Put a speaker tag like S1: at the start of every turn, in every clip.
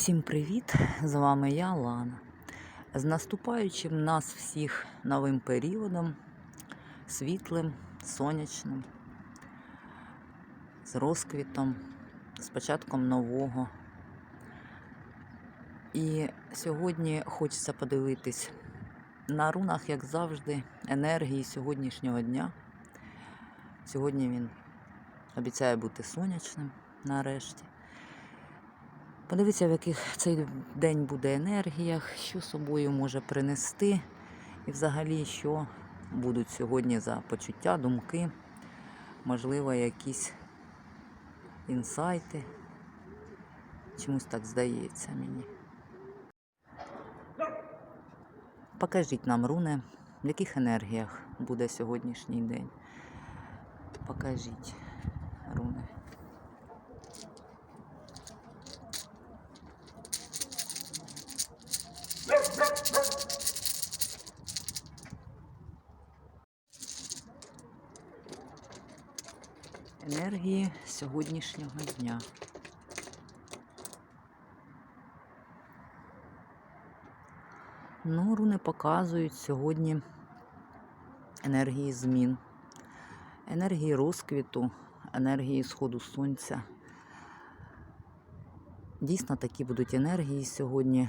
S1: Всім привіт! З вами я, Лана. З наступаючим нас всіх новим періодом, світлим, сонячним, з розквітом, з початком нового. І сьогодні хочеться подивитись на рунах, як завжди, енергії сьогоднішнього дня. Сьогодні він обіцяє бути сонячним нарешті. Подивіться, в яких цей день буде енергіях, що собою може принести, і взагалі, що будуть сьогодні за почуття, думки, можливо, якісь інсайти. Чомусь так здається мені. Покажіть нам, руни, в яких енергіях буде сьогоднішній день. Покажіть, руни. Енергії сьогоднішнього дня. Ну, руни показують сьогодні енергії змін, енергії розквіту, енергії сходу сонця. Дійсно, такі будуть енергії сьогодні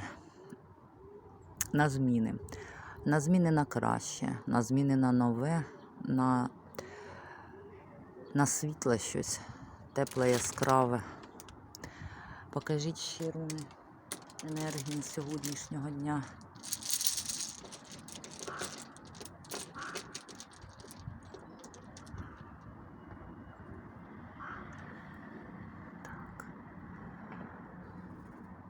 S1: на зміни. На зміни на краще, на зміни на нове, на на світле щось, тепле, яскраве. Покажіть ще руни енергії сьогоднішнього дня.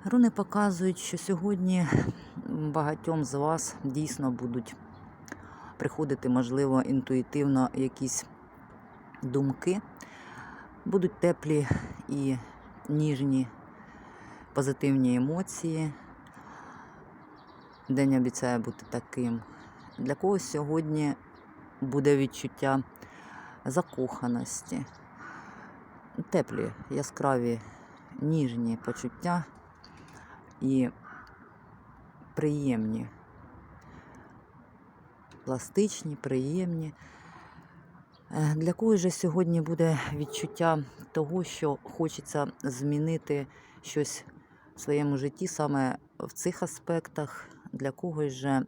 S1: Руни показують, що сьогодні багатьом з вас дійсно будуть приходити, можливо, інтуїтивно якісь думки. Будуть теплі і ніжні позитивні емоції. День обіцяє бути таким. Для когось сьогодні буде відчуття закоханості, теплі, яскраві, ніжні почуття і приємні, пластичні, приємні. Е, Для когось же сьогодні буде відчуття того, що хочеться змінити щось в своєму житті саме в цих аспектах. Для когось же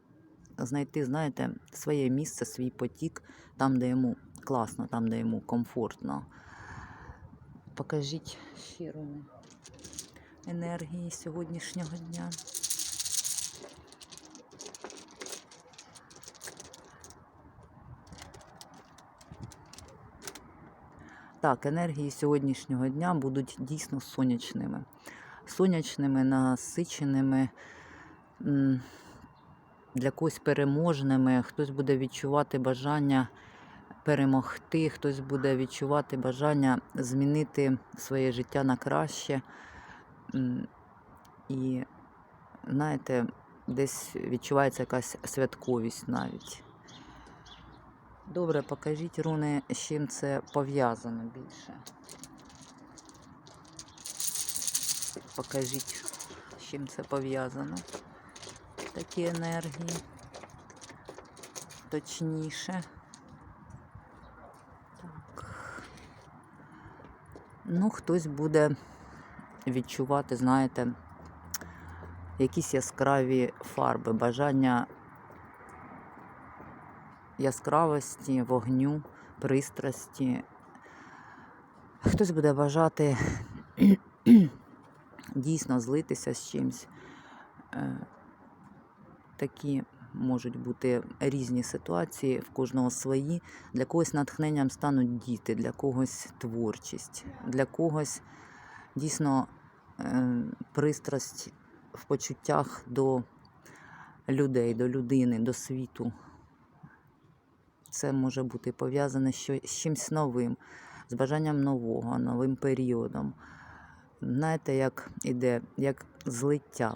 S1: знайти, знаєте, своє місце, свій потік, там, де йому класно, там, де йому комфортно. Покажіть ще енергії сьогоднішнього дня. Так, енергії сьогоднішнього дня будуть дійсно сонячними. Сонячними, насиченими, для когось переможними. Хтось буде відчувати бажання перемогти, хтось буде відчувати бажання змінити своє життя на краще. І, знаєте, десь відчувається якась святковість навіть. Добре, покажіть руни, з чим це пов'язано більше. Покажіть, з чим це пов'язано. Такі енергії. Точніше. Так. Ну, хтось буде відчувати, знаєте, якісь яскраві фарби, бажання яскравості, вогню, пристрасті. Хтось буде бажати дійсно злитися з чимось. Е, Такі можуть бути різні ситуації, в кожного свої. Для когось натхненням стануть діти, для когось творчість, для когось дійсно е, пристрасть в почуттях до людей, до людини, до світу. Це може бути пов'язане з чимось новим, з бажанням нового, новим періодом. Знаєте, як іде, як злиття.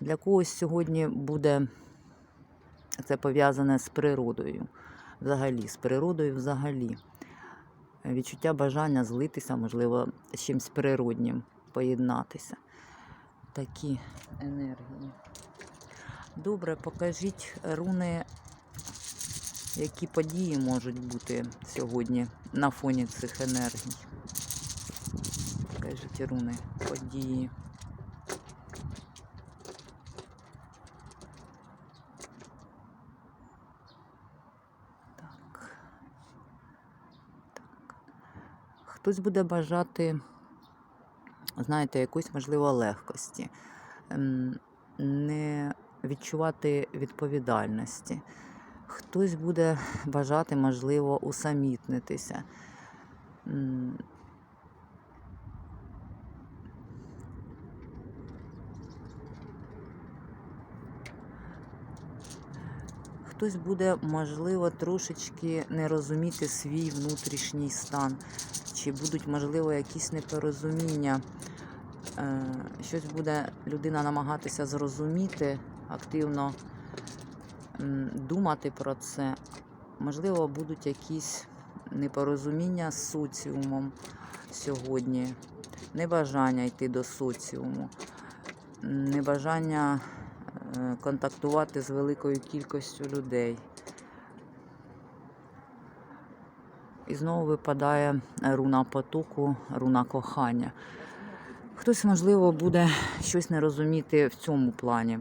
S1: Для когось сьогодні буде це пов'язане з природою, взагалі, з природою взагалі. Відчуття бажання злитися, можливо, з чимось природнім поєднатися. такі енергії. Добре, покажіть руни, які події можуть бути сьогодні на фоні цих енергій. Покажіть руни, події. Так. Так. Хтось буде бажати, знаєте, якоїсь, можливо, легкості, ем, не відчувати відповідальності. Хтось буде бажати, можливо, усамітнитися. Хтось буде, можливо, трошечки не розуміти свій внутрішній стан, чи будуть, можливо, якісь непорозуміння. Е, Щось буде людина намагатися зрозуміти, активно думати про це. Можливо, будуть якісь непорозуміння з соціумом сьогодні, небажання йти до соціуму, небажання е, контактувати з великою кількістю людей. І знову випадає руна потоку, руна кохання. Хтось, можливо, буде щось не розуміти в цьому плані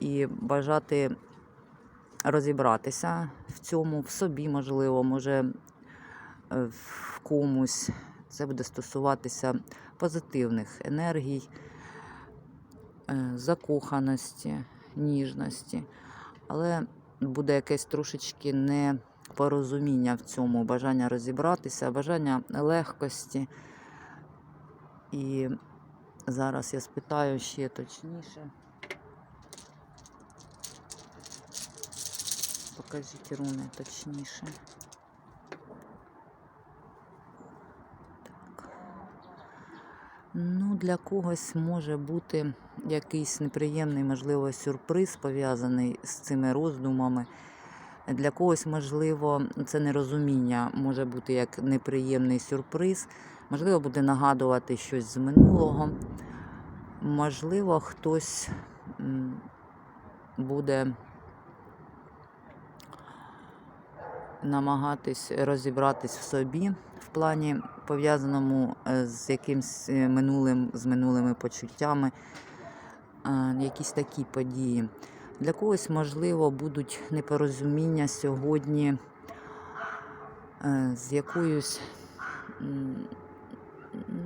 S1: і бажати розібратися в цьому, в собі, можливо, може е, в комусь. Це буде стосуватися позитивних енергій, е, закоханості, ніжності. Але буде якесь трошечки непорозуміння в цьому, бажання розібратися, бажання легкості. І зараз я спитаю ще точніше. Покажіть руни точніше. Так. Ну, для когось може бути якийсь неприємний, можливо, сюрприз пов'язаний з цими роздумами. Для когось, можливо, це нерозуміння може бути як неприємний сюрприз. Можливо, буде нагадувати щось з минулого. Можливо, хтось буде намагатись розібратись в собі в плані пов'язаному е, з якимсь е, минулим, з минулими почуттями, е, якісь такі події. Для когось, можливо, будуть непорозуміння сьогодні з якоюсь,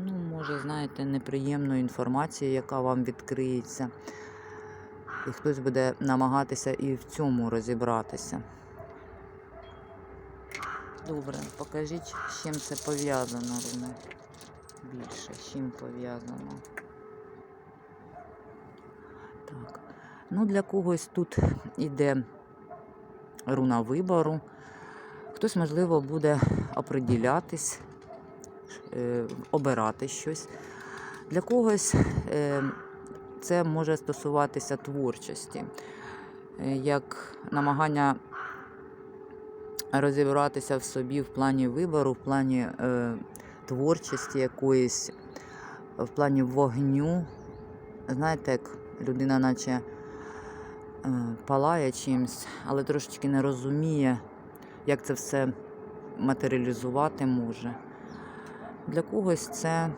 S1: ну, може, знаєте, неприємною інформацією, яка вам відкриється. І хтось буде намагатися і в цьому розібратися. Добре, покажіть, з чим це пов'язано, Руне. Більше, з чим пов'язано. Так. Ну, для когось тут іде руна вибору. Хтось, можливо, буде оприділятись, е, обирати щось. Для когось е, це може стосуватися творчості, е, як намагання розібратися в собі в плані вибору, в плані е, творчості якоїсь, в плані вогню. Знаєте, як людина, наче е, палає чимось, але трошечки не розуміє, як це все матеріалізувати може. Для когось це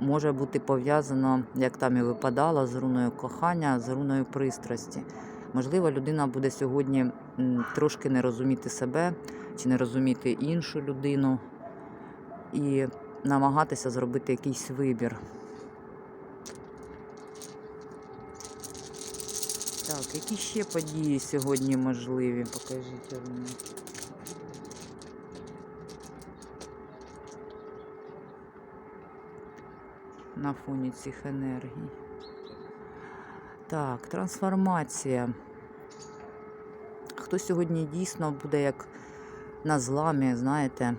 S1: може бути пов'язано, як там і випадало, з руною кохання, з руною пристрасті. Можливо, людина буде сьогодні трошки не розуміти себе чи не розуміти іншу людину і намагатися зробити якийсь вибір. Так, які ще події сьогодні можливі? Покажіть мені. На фоні цих енергій. Так, трансформація. Хто сьогодні дійсно буде як на зламі, знаєте,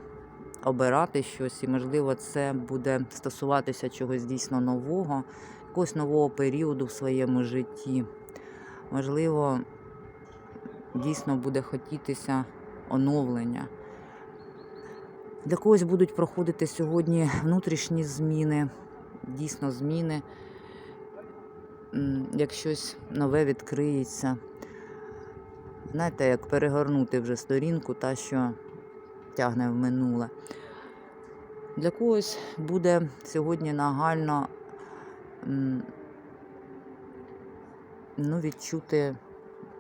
S1: обирати щось, і, можливо, це буде стосуватися чогось дійсно нового, якогось нового періоду в своєму житті. Можливо, дійсно буде хотітися оновлення. Для когось будуть проходити сьогодні внутрішні зміни, дійсно зміни, як щось нове відкриється. Знаєте, як перегорнути вже сторінку, та, що тягне в минуле. Для когось буде сьогодні нагально ну, відчути,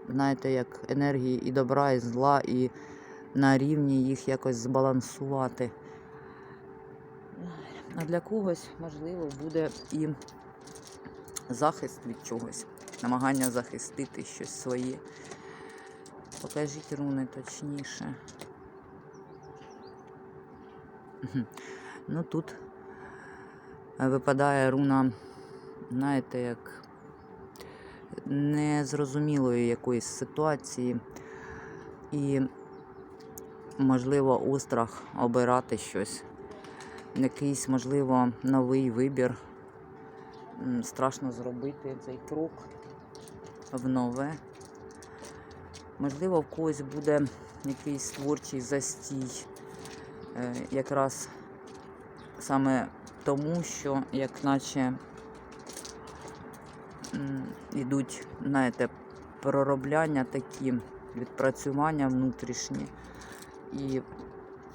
S1: знаєте, як енергії і добра, і зла, і на рівні їх якось збалансувати. А для когось, можливо, буде і захист від чогось, намагання захистити щось своє. Покажіть руни точніше. Ну тут е, випадає руна, знаєте, як незрозумілої якоїсь ситуації. І, можливо, острах обирати щось. Якийсь, можливо, новий вибір. Страшно зробити цей крок в нове. Можливо, в когось буде якийсь творчий застій. Е, Якраз саме тому, що як наче м, ідуть, знаєте, проробляння такі, відпрацювання внутрішні. І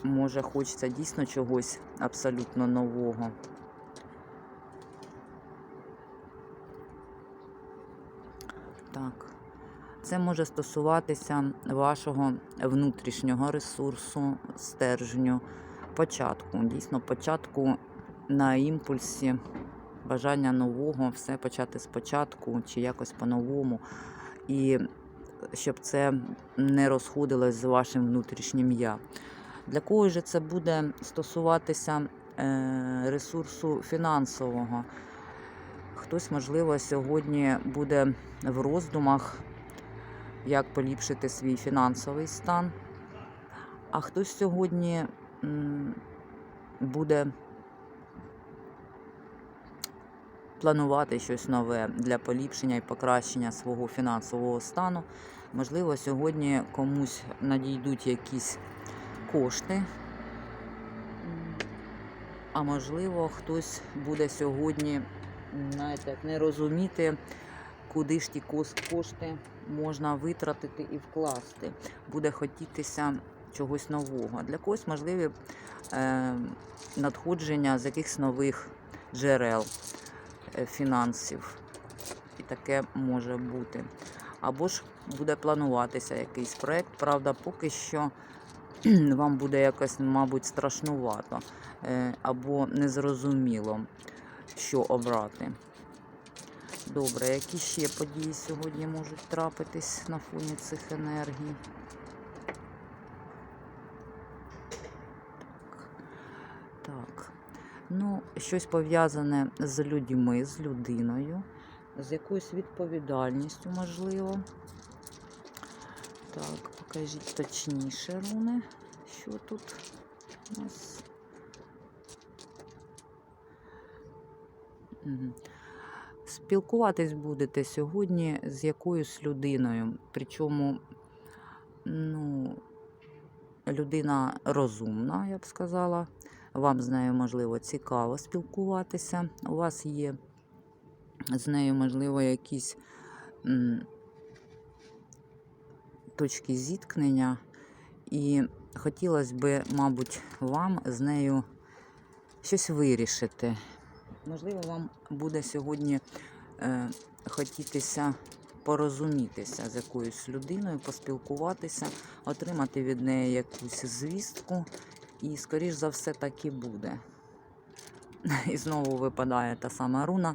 S1: може хочеться дійсно чогось абсолютно нового. Так. Це може стосуватися вашого внутрішнього ресурсу, стержню, початку. Дійсно, початку на імпульсі, бажання нового, все почати спочатку чи якось по-новому. І щоб це не розходилось з вашим внутрішнім я. Для кого ж це буде стосуватися е, ресурсу фінансового? Хтось, можливо, сьогодні буде в роздумах, як поліпшити свій фінансовий стан. А хтось сьогодні буде планувати щось нове для поліпшення і покращення свого фінансового стану. Можливо, сьогодні комусь надійдуть якісь кошти. А можливо, хтось буде сьогодні, знаєте, як не розуміти, куди ж ті кошти можна витратити і вкласти. Буде хотітися чогось нового. Для когось можливі е, надходження з якихось нових джерел е, фінансів. І таке може бути. Або ж буде плануватися якийсь проєкт. Правда, поки що вам буде якось, мабуть, страшнувато е, або незрозуміло, що обрати. Добре, які ще події сьогодні можуть трапитись на фоні цих енергій? Так. Ну, щось пов'язане з людьми, з людиною, з якоюсь відповідальністю, можливо. Так, покажіть точніше, руни, що тут у нас. Спілкуватись будете сьогодні з якоюсь людиною. Причому, ну, людина розумна, я б сказала. Вам з нею, можливо, цікаво спілкуватися. У вас є з нею, можливо, якісь м, точки зіткнення. І хотілося б, мабуть, вам з нею щось вирішити. Можливо, вам буде сьогодні е, хотітися порозумітися з якоюсь людиною, поспілкуватися, отримати від неї якусь звістку. І, скоріш за все, так і буде. І знову випадає та сама руна.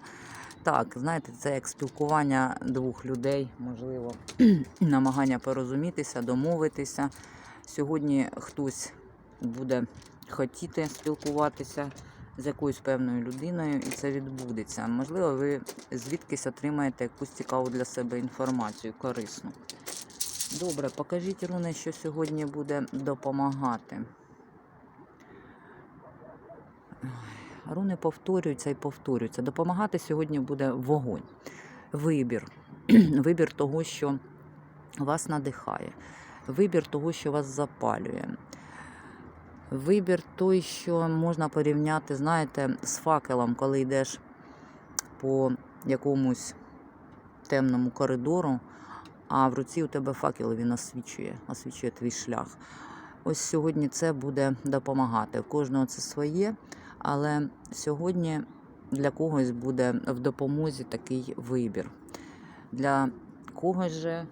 S1: Так, знаєте, це як спілкування двох людей, можливо, намагання порозумітися, домовитися. Сьогодні хтось буде хотіти спілкуватися з якоюсь певною людиною, і це відбудеться. Можливо, ви звідкись отримаєте якусь цікаву для себе інформацію, корисну. Добре, покажіть руни, що сьогодні буде допомагати. Руни повторюються і повторюються. Допомагати сьогодні буде вогонь, вибір. Вибір того, що вас надихає, вибір того, що вас запалює. Вибір той, що можна порівняти, знаєте, з факелом, коли йдеш по якомусь темному коридору, а в руці у тебе факел він освічує, освічує твій шлях. Ось сьогодні це буде допомагати. У кожного це своє, але сьогодні для когось буде в допомозі такий вибір. Для когось же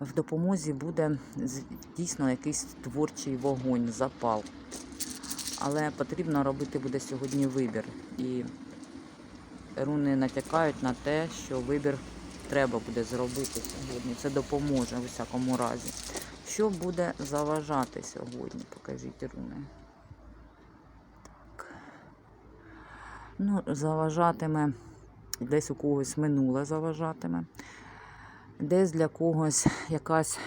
S1: в допомозі буде дійсно якийсь творчий вогонь, запал. Але потрібно робити буде сьогодні вибір. І руни натякають на те, що вибір треба буде зробити сьогодні. Це допоможе в усякому разі. Що буде заважати сьогодні? Покажіть руни. Так. Ну, заважатиме, десь у когось минуле заважатиме, десь для когось якась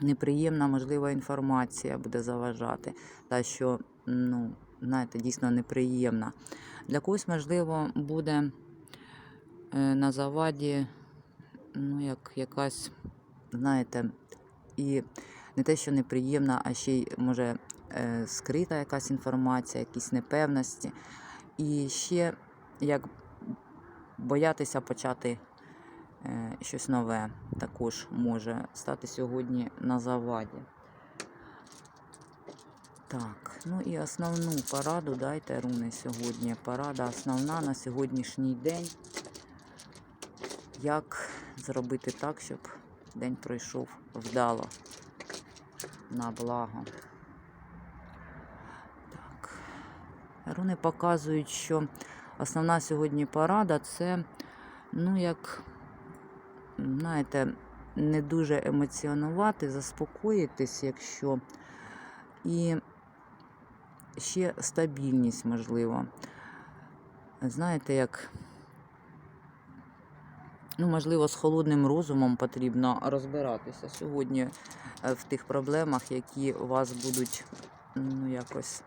S1: неприємна, можлива інформація буде заважати. Та, що, ну, знаєте, дійсно неприємна. Для когось, можливо, буде е, на заваді, ну, як якась, знаєте, і не те, що неприємна, а ще й може е, скрита якась інформація, якісь непевності. І ще як боятися почати щось нове також може стати сьогодні на заваді. Так, ну і основну пораду дайте руни сьогодні. Порада основна на сьогоднішній день. Як зробити так, щоб день пройшов вдало на благо. Так. Руни показують, що основна сьогодні порада це, ну, як, знаєте, не дуже емоціонувати, заспокоїтись, якщо. І ще стабільність, можливо. Знаєте, як, ну, можливо, з холодним розумом потрібно розбиратися сьогодні е, в тих проблемах, які вас будуть ну, якось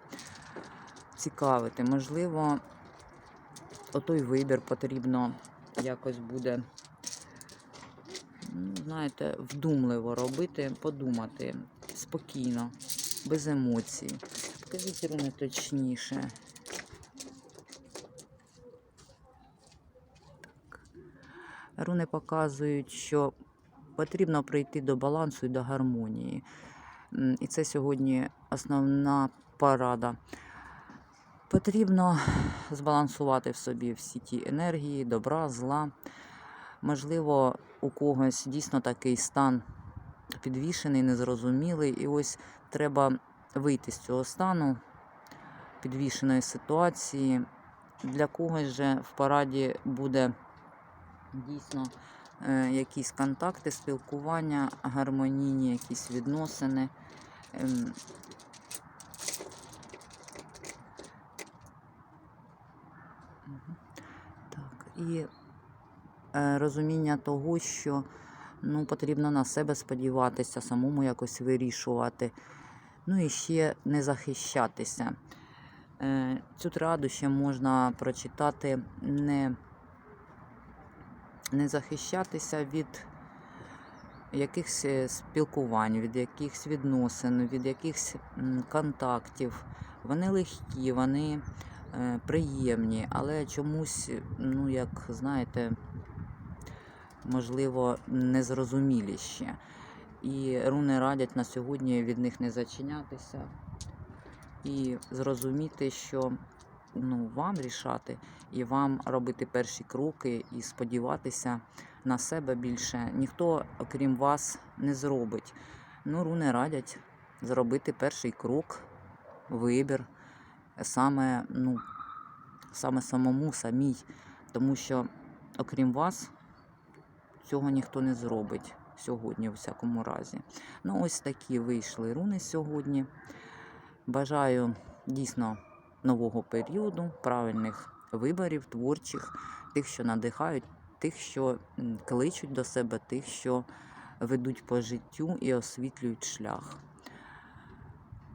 S1: цікавити. Можливо, отой вибір потрібно якось буде, знаєте, вдумливо робити, подумати спокійно, без емоцій. Покажіть руни точніше. Руни показують, що потрібно прийти до балансу і до гармонії. І це сьогодні основна порада. Потрібно збалансувати в собі всі ті енергії, добра, зла. Можливо, у когось дійсно такий стан підвішений, незрозумілий. І ось треба вийти з цього стану підвішеної ситуації. Для когось же в параді буде дійсно е, якісь контакти, спілкування, гармонійні якісь відносини. Ем. Так, і розуміння того, що ну, потрібно на себе сподіватися, самому якось вирішувати. Ну і ще не захищатися. Е, Цю траду ще можна прочитати не, не захищатися від якихось е, спілкувань, від якихось відносин, від якихось контактів. Вони легкі, вони е, приємні, але чомусь, ну як знаєте, можливо, незрозумілі ще. І руни радять на сьогодні від них не зачинятися і зрозуміти, що ну, вам рішати і вам робити перші кроки і сподіватися на себе більше. Ніхто, окрім вас, не зробить. Ну, руни радять зробити перший крок, вибір, саме, ну, саме самому, самій, тому що, окрім вас, цього ніхто не зробить сьогодні, у всякому разі. Ну, ось такі вийшли руни сьогодні. Бажаю дійсно нового періоду, правильних виборів, творчих, тих, що надихають, тих, що кличуть до себе, тих, що ведуть по життю і освітлюють шлях.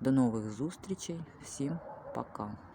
S1: До нових зустрічей. Всім пока.